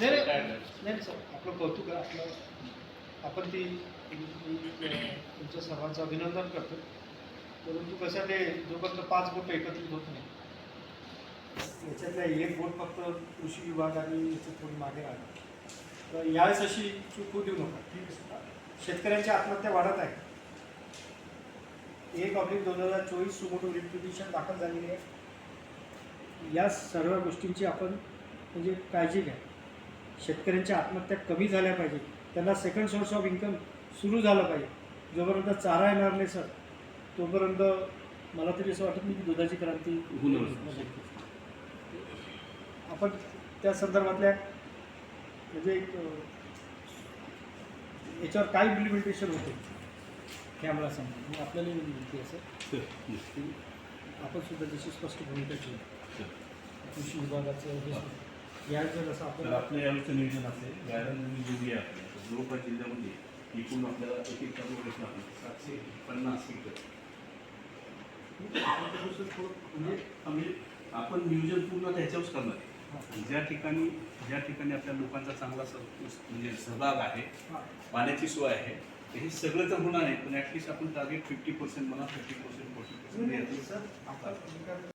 नाही नाही. सर. आपलं कौतुक आहे आपलं आपण ती तुमच्या सर्वांचं अभिनंदन करतो. परंतु कसं ते जोपर्यंत पाच बोट एकत्रित होत नाही याच्यातल्या एक बोट फक्त कृषी विभाग आणि याच्यात थोडी मागे राहणार. तर यावेळेस अशी चूक होऊ देऊ नका. ठीक आहे शेतकऱ्यांच्या आत्महत्या वाढत आहे. एक ऑब्लिक दोन हजार चोवीस सुमोटो रिपिटिशन दाखल झालेली आहे. या सर्व गोष्टींची आपण म्हणजे काळजी घ्या. शेतकऱ्यांच्या आत्महत्या कमी झाल्या पाहिजे. त्यांना सेकंड सोर्स ऑफ इन्कम सुरू झालं पाहिजे. जोपर्यंत चारा येणार नाही सर तोपर्यंत मला तरी असं वाटत नाही की दुधाची क्रांती होणार. आपण त्या संदर्भातल्या म्हणजे एक याच्यावर काय इम्प्लिमेंटेशन होते? हे आम्हाला सांगा मग आपल्याला विनंती आहे सर आपण सुद्धा जशी स्पष्ट भूमिका ठेवू कृषी विभागाचं हे या जर असं तर आपण आपलं यावेळेचं नियोजन असेल गायरन जोगी आहे आपल्या जवळपास जिल्ह्यामध्ये एकूण आपल्याला एक एक प्रश्न आहे सातशे पन्नास हेक्टर म्हणजे आम्ही आपण नियोजन पूर्ण त्याच्यावरच करणार आहे. ज्या ठिकाणी ज्या ठिकाणी आपल्या लोकांचा चांगला सह म्हणजे सहभाग आहे हां. पाण्याची सोय आहे तर हे सगळं तर होणार नाही पण ॲटलिस्ट आपण टार्गेट फिफ्टी पर्सेंट म्हणा फिफ्टी पर्सेंट फोर्टी पर्सेंट